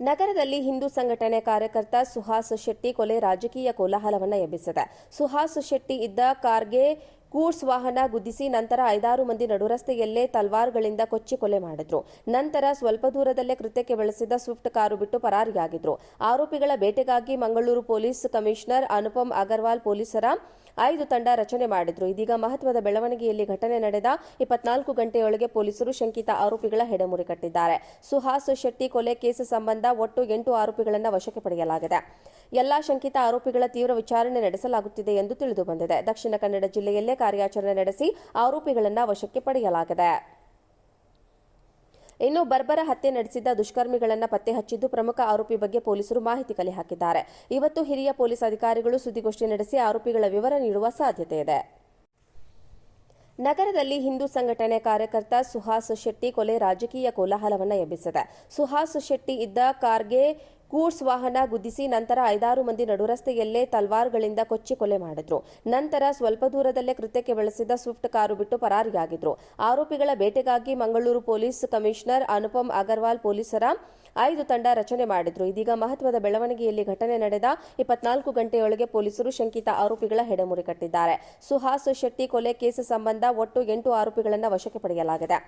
ನಗರದಲ್ಲಿ ಹಿಂದೂ ಸಂಘಟನೆ ಕಾರ್ಯಕರ್ತ ಸುಹಾಸ್ ಶೆಟ್ಟಿ ಕೊಲೆ ರಾಜಕೀಯ ಕೋಲಾಹಲವನ್ನು ಎಬ್ಬಿಸಿದೆ. ಸುಹಾಸ್ ಶೆಟ್ಟಿ ಇದ್ದ ಕಾರ್ಗೆ ಗೂಡ್ಸ್ ವಾಹನ ಗುದ್ದಿಸಿ ನಂತರ ಐದಾರು ಮಂದಿ ನಡುರಸ್ತೆಯಲ್ಲೇ ತಲ್ವಾರ್ಗಳಿಂದ ಕೊಚ್ಚಿ ಕೊಲೆ ಮಾಡಿದ್ರು. ನಂತರ ಸ್ವಲ್ಪ ದೂರದಲ್ಲೇ ಕೃತ್ಯಕ್ಕೆ ಬಳಸಿದ ಸ್ವಿಫ್ಟ್ ಕಾರು ಬಿಟ್ಟು ಪರಾರಿಯಾಗಿದ್ರು. ಆರೋಪಿಗಳ ಬೇಟೆಗಾಗಿ ಮಂಗಳೂರು ಪೊಲೀಸ್ ಕಮಿಷನರ್ ಅನುಪಮ್ ಅಗರ್ವಾಲ್ ಪೊಲೀಸರ ಐದು ತಂಡ ರಚನೆ ಮಾಡಿದ್ರು. ಇದೀಗ ಮಹತ್ವದ ಬೆಳವಣಿಗೆಯಲ್ಲಿ ಘಟನೆ ನಡೆದ ಇಪ್ಪತ್ನಾಲ್ಕು ಗಂಟೆಯೊಳಗೆ ಪೊಲೀಸರು ಶಂಕಿತ ಆರೋಪಿಗಳ ಹೆಡೆಮುರಿ ಕಟ್ಟಿದ್ದಾರೆ. ಸುಹಾಸ್ ಶೆಟ್ಟಿ ಕೊಲೆ ಕೇಸ್ ಸಂಬಂಧ ಒಟ್ಟು ಎಂಟು ಆರೋಪಿಗಳನ್ನು ವಶಕ್ಕೆ ಪಡೆಯಲಾಗಿದೆ. ಎಲ್ಲಾ ಶಂಕಿತ ಆರೋಪಿಗಳ ತೀವ್ರ ವಿಚಾರಣೆ ನಡೆಸಲಾಗುತ್ತಿದೆ ಎಂದು ತಿಳಿದು ಬಂದಿದೆ. ದಕ್ಷಿಣ ಕನ್ನಡ ಜಿಲ್ಲೆಯಲ್ಲೇ ಕಾರ್ಯಾಚರಣೆ ನಡೆಸಿ ಆರೋಪಿಗಳನ್ನು ವಶಕ್ಕೆ ಪಡೆಯಲಾಗಿದೆ. ಇನ್ನು ಬರ್ಬರ ಹತ್ಯೆ ನಡೆಸಿದ್ದ ದುಷ್ಕರ್ಮಿಗಳನ್ನು ಪತ್ತೆ ಹಚ್ಚಿದ್ದು ಪ್ರಮುಖ ಆರೋಪಿ ಬಗ್ಗೆ ಪೊಲೀಸರು ಮಾಹಿತಿ ಕಲೆ ಹಾಕಿದ್ದಾರೆ ಇವತ್ತು ಹಿರಿಯ ಪೊಲೀಸ್ ಅಧಿಕಾರಿಗಳು ಸುದ್ದಿಗೋಷ್ಠಿ ನಡೆಸಿ ಆರೋಪಿಗಳ ವಿವರ ನೀಡುವ ಸಾಧ್ಯತೆ ಇದೆ. ನಗರದಲ್ಲಿ ಹಿಂದೂ ಸಂಘಟನೆ ಕಾರ್ಯಕರ್ತ ಸುಹಾಸ್ ಶೆಟ್ಟಿ ಕೊಲೆ ರಾಜಕೀಯ ಕೋಲಾಹಲವನ್ನ ಎಬ್ಬಿಸಿದೆ. ಸುಹಾಸ್ ಶೆಟ್ಟಿ ಇದ್ದ ಕಾರ್ಗೆ ಗೂಡ್ಸ್ ವಾಹನ ಗುದ್ದಿಸಿ ನಂತರ ಐದಾರು ಮಂದಿ ನಡುರಸ್ತೆಯಲ್ಲೇ ತಲ್ವಾರ್ಗಳಿಂದ ಕೊಚ್ಚಿ ಕೊಲೆ ಮಾಡಿದ್ರು. ನಂತರ ಸ್ವಲ್ಪ ದೂರದಲ್ಲೇ ಕೃತ್ಯಕ್ಕೆ ಬಳಸಿದ ಸ್ವಿಫ್ಟ್ ಕಾರು ಬಿಟ್ಟು ಪರಾರಿಯಾಗಿದ್ರು. ಆರೋಪಿಗಳ ಬೇಟೆಗಾಗಿ ಮಂಗಳೂರು ಪೊಲೀಸ್ ಕಮಿಷನರ್ ಅನುಪಮ್ ಅಗರ್ವಾಲ್ ಪೊಲೀಸರ ಐದು ತಂಡ ರಚನೆ ಮಾಡಿದ್ರು. ಇದೀಗ ಮಹತ್ವದ ಬೆಳವಣಿಗೆಯಲ್ಲಿ ಘಟನೆ ನಡೆದ ಇಪ್ಪತ್ನಾಲ್ಕು ಗಂಟೆಯೊಳಗೆ ಪೊಲೀಸರು ಶಂಕಿತ ಆರೋಪಿಗಳ ಹೆಡೆಮುರಿ ಕಟ್ಟಿದ್ದಾರೆ. ಸುಹಾಸ್ ಶೆಟ್ಟಿ ಕೊಲೆ ಕೇಸ್ ಸಂಬಂಧ ಒಟ್ಟು ಎಂಟು ಆರೋಪಿಗಳನ್ನು ವಶಕ್ಕೆ ಪಡೆಯಲಾಗಿದೆ.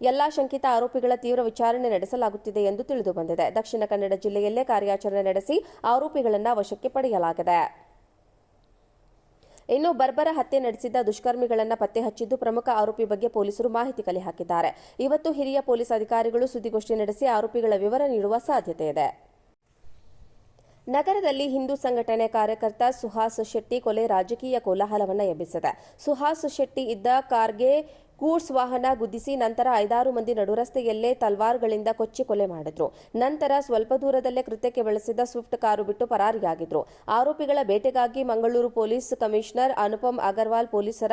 ಎಲ್ಲಾ ಶಂಕಿತ ಆರೋಪಿಗಳ ತೀವ್ರ ವಿಚಾರಣೆ ನಡೆಸಲಾಗುತ್ತಿದೆ ಎಂದು ತಿಳಿದುಬಂದಿದೆ ದಕ್ಷಿಣ ಕನ್ನಡ ಜಿಲ್ಲೆಯಲ್ಲೇ ಕಾರ್ಯಾಚರಣೆ ನಡೆಸಿ ಆರೋಪಿಗಳನ್ನು ವಶಕ್ಕೆ ಪಡೆಯಲಾಗಿದೆ. ಇನ್ನು ಬರ್ಬರ ಹತ್ಯೆ ನಡೆಸಿದ್ದ ದುಷ್ಕರ್ಮಿಗಳನ್ನು ಪತ್ತೆ ಹಚ್ಚಿದ್ದು ಪ್ರಮುಖ ಆರೋಪಿ ಬಗ್ಗೆ ಪೊಲೀಸರು ಮಾಹಿತಿ ಕಲೆ ಹಾಕಿದ್ದಾರೆ ಇವತ್ತು ಹಿರಿಯ ಪೊಲೀಸ್ ಅಧಿಕಾರಿಗಳು ಸುದ್ದಿಗೋಷ್ಠಿ ನಡೆಸಿ ಆರೋಪಿಗಳ ವಿವರ ನೀಡುವ ಸಾಧ್ಯತೆ ಇದೆ. ನಗರದಲ್ಲಿ ಹಿಂದೂ ಸಂಘಟನೆ ಕಾರ್ಯಕರ್ತ ಸುಹಾಸ್ ಶೆಟ್ಟಿ ಕೊಲೆ ರಾಜಕೀಯ ಕೋಲಾಹಲವನ್ನು ಎಬ್ಬಿಸಿದೆ. ಸುಹಾಸ್ ಶೆಟ್ಟಿ ಇದ್ದ ಕಾರ್ಗೆ ಗೂಡ್ಸ್ ವಾಹನ ಗುದ್ದಿಸಿ ನಂತರ ಐದಾರು ಮಂದಿ ನಡುರಸ್ತೆಯಲ್ಲೇ ತಲ್ವಾರ್ಗಳಿಂದ ಕೊಚ್ಚಿ ಕೊಲೆ ಮಾಡಿದ್ರು. ನಂತರ ಸ್ವಲ್ಪ ದೂರದಲ್ಲೇ ಕೃತ್ಯಕ್ಕೆ ಬಳಸಿದ ಸ್ವಿಫ್ಟ್ ಕಾರು ಬಿಟ್ಟು ಪರಾರಿಯಾಗಿದ್ರು. ಆರೋಪಿಗಳ ಬೇಟೆಗಾಗಿ ಮಂಗಳೂರು ಪೊಲೀಸ್ ಕಮಿಷನರ್ ಅನುಪಮ್ ಅಗರ್ವಾಲ್ ಪೊಲೀಸರ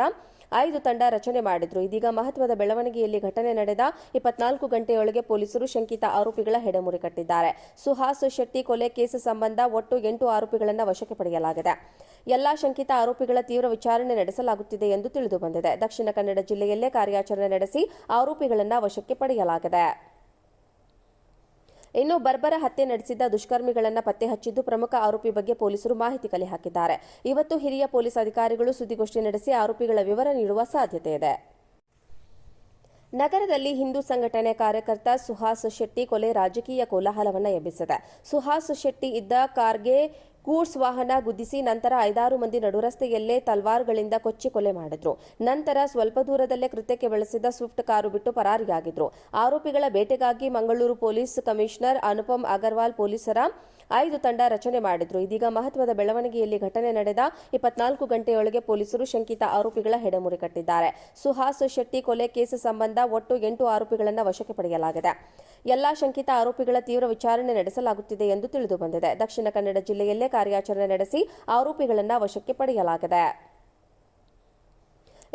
ಐದು ತಂಡ ರಚನೆ ಮಾಡಿದ್ರು. ಇದೀಗ ಮಹತ್ವದ ಬೆಳವಣಿಗೆಯಲ್ಲಿ ಘಟನೆ ನಡೆದ ಇಪ್ಪತ್ನಾಲ್ಕು ಗಂಟೆಯೊಳಗೆ ಪೊಲೀಸರು ಶಂಕಿತ ಆರೋಪಿಗಳ ಹೆಡೆಮುರಿ ಕಟ್ಟಿದ್ದಾರೆ. ಸುಹಾಸ್ ಶೆಟ್ಟಿ ಕೊಲೆ ಕೇಸ್ ಸಂಬಂಧ ಒಟ್ಟು ಎಂಟು ಆರೋಪಿಗಳನ್ನು ವಶಕ್ಕೆ ಪಡೆಯಲಾಗಿದೆ. ಎಲ್ಲಾ ಶಂಕಿತ ಆರೋಪಿಗಳ ತೀವ್ರ ವಿಚಾರಣೆ ನಡೆಸಲಾಗುತ್ತಿದೆ ಎಂದು ತಿಳಿದು ಬಂದಿದೆ. ದಕ್ಷಿಣ ಕನ್ನಡ ಜಿಲ್ಲೆಯಲ್ಲೇ ಕಾರ್ಯಾಚರಣೆ ನಡೆಸಿ ಆರೋಪಿಗಳನ್ನು ವಶಕ್ಕೆ ಪಡೆಯಲಾಗಿದೆ. ಇನ್ನು ಬರ್ಬರ ಹತ್ಯೆ ನಡೆಸಿದ್ದ ದುಷ್ಕರ್ಮಿಗಳನ್ನು ಪತ್ತೆ ಹಚ್ಚಿದ್ದು ಪ್ರಮುಖ ಆರೋಪಿ ಬಗ್ಗೆ ಪೊಲೀಸರು ಮಾಹಿತಿ ಕಲೆ ಹಾಕಿದ್ದಾರೆ ಇವತ್ತು ಹಿರಿಯ ಪೊಲೀಸ್ ಅಧಿಕಾರಿಗಳು ಸುದ್ದಿಗೋಷ್ಠಿ ನಡೆಸಿ ಆರೋಪಿಗಳ ವಿವರ ನೀಡುವ ಸಾಧ್ಯತೆ ಇದೆ. ನಗರದಲ್ಲಿ ಹಿಂದೂ ಸಂಘಟನೆ ಕಾರ್ಯಕರ್ತ ಸುಹಾಸ್ ಶೆಟ್ಟಿ ಕೊಲೆ ರಾಜಕೀಯ ಕೋಲಾಹಲವನ್ನ ಎಬ್ಬಿಸಿದೆ. ಸುಹಾಸ್ ಶೆಟ್ಟಿ ಇದ್ದ ಕಾರ್ಗೆ ಗೂಡ್ಸ್ ವಾಹನ ಗುದ್ದಿಸಿ ನಂತರ ಐದಾರು ಮಂದಿ ನಡುರಸ್ತೆಯಲ್ಲೇ ತಲ್ವಾರ್ಗಳಿಂದ ಕೊಚ್ಚಿ ಕೊಲೆ ಮಾಡಿದ್ರು. ನಂತರ ಸ್ವಲ್ಪ ದೂರದಲ್ಲೇ ಕೃತ್ಯಕ್ಕೆ ಬಳಸಿದ ಸ್ವಿಫ್ಟ್ ಕಾರು ಬಿಟ್ಟು ಪರಾರಿಯಾಗಿದ್ರು. ಆರೋಪಿಗಳ ಬೇಟೆಗಾಗಿ ಮಂಗಳೂರು ಪೊಲೀಸ್ ಕಮಿಷನರ್ ಅನುಪಮ್ ಅಗರ್ವಾಲ್ ಪೊಲೀಸರ ಐದು ತಂಡ ರಚನೆ ಮಾಡಿದ್ರು. ಇದೀಗ ಮಹತ್ವದ ಬೆಳವಣಿಗೆಯಲ್ಲಿ ಘಟನೆ ನಡೆದ ಇಪ್ಪತ್ನಾಲ್ಕು ಗಂಟೆಯೊಳಗೆ ಪೊಲೀಸರು ಶಂಕಿತ ಆರೋಪಿಗಳ ಹೆಡೆಮುರಿ ಕಟ್ಟಿದ್ದಾರೆ. ಸುಹಾಸ್ ಶೆಟ್ಟಿ ಕೊಲೆ ಕೇಸ್ ಸಂಬಂಧ ಒಟ್ಟು ಎಂಟು ಆರೋಪಿಗಳನ್ನು ವಶಕ್ಕೆ ಪಡೆಯಲಾಗಿದೆ. ಎಲ್ಲಾ ಶಂಕಿತ ಆರೋಪಿಗಳ ತೀವ್ರ ವಿಚಾರಣೆ ನಡೆಸಲಾಗುತ್ತಿದೆ ಎಂದು ತಿಳಿದು ಬಂದಿದೆ. ದಕ್ಷಿಣ ಕನ್ನಡ ಜಿಲ್ಲೆಯಲ್ಲೇ ಕಾರ್ಯಾಚರಣೆ ನಡೆಸಿ ಆರೋಪಿಗಳನ್ನು ವಶಕ್ಕೆ ಪಡೆಯಲಾಗಿದೆ.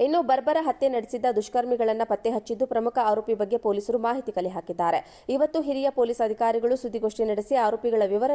ಇನ್ನು ಬರ್ಬರ ಹತ್ಯೆ ನಡೆಸಿದ್ದ ದುಷ್ಕರ್ಮಿಗಳನ್ನು ಪತ್ತೆ ಹಚ್ಚಿದ್ದು ಪ್ರಮುಖ ಆರೋಪಿ ಬಗ್ಗೆ ಪೊಲೀಸರು ಮಾಹಿತಿ ಕಲೆ ಹಾಕಿದ್ದಾರೆ. ಇವತ್ತು ಹಿರಿಯ ಪೊಲೀಸ್ ಅಧಿಕಾರಿಗಳು ಸುದ್ದಿಗೋಷ್ಠಿ ನಡೆಸಿ ಆರೋಪಿಗಳ ವಿವರ